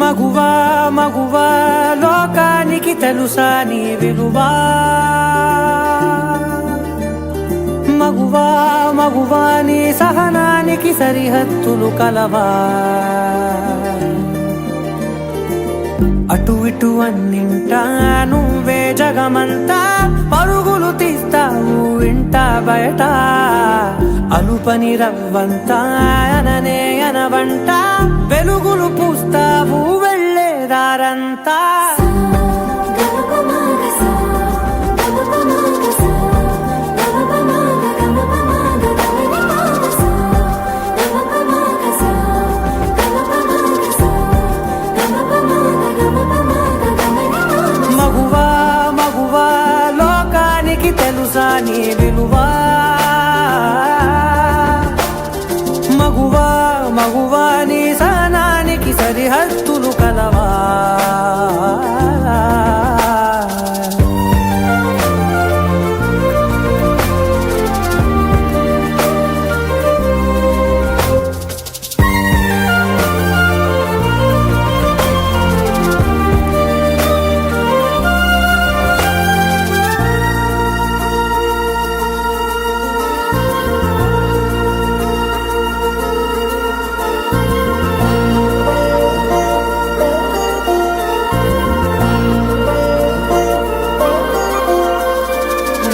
మగువా మగువా లోకానికి తెలుసా నీ విలువా? మగువా మగువా నీ సహనానికి సరిహద్దులు కలవా? అటు ఇటు అన్నింటా నువ్వే జగమంతా. పరుగులు తీస్తావు ఇంట బయట. అలుపని రవ్వంతా అననే అనవంట. వెలుగులు పూస్తావు వెళ్ళేదారంతా తెలుసా నీ విలువా? మగువా మగువా నీ సహనానికి సరిహద్దులు కలవా?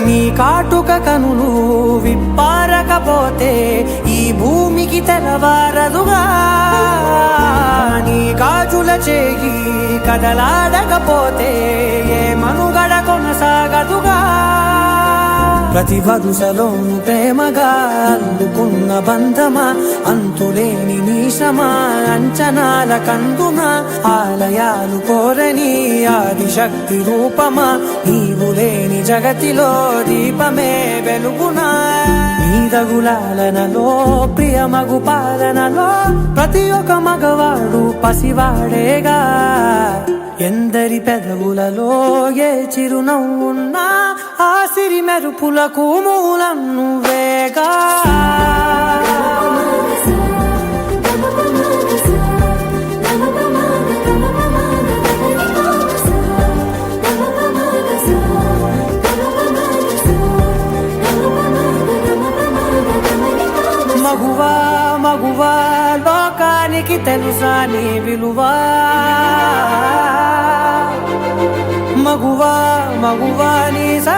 నీ కాటుక కనులు విప్పారకపోతే ఈ భూమికి తెలవారదుగా నీ గాజుల చేయి కదలాడకపోతే ఏ మనుగడ కొనసాగదుగా. ప్రతి వరుసలోను ప్రేమగా అందుకున్న బంధమా అంతులేని నీశమా అంచనాల కందున ఆలయాలు కోరని ఆదిశక్తి రూపమా నీవు జగతిలో దీపమే వెలుగునా? నీదగులాలనలో ప్రియమగు పాలనలో ప్రతి ఒక్క మగవాడు పసివాడేగా. ఎందరి పెదవులలో ఏ చిరునవ్వున్నా ఆ సిరి మెరుపులకు మూలం నువ్వేగా మగువా మగువా లోకానికి తెలుసా నీ విలువా? మగువా మగువా నీ సా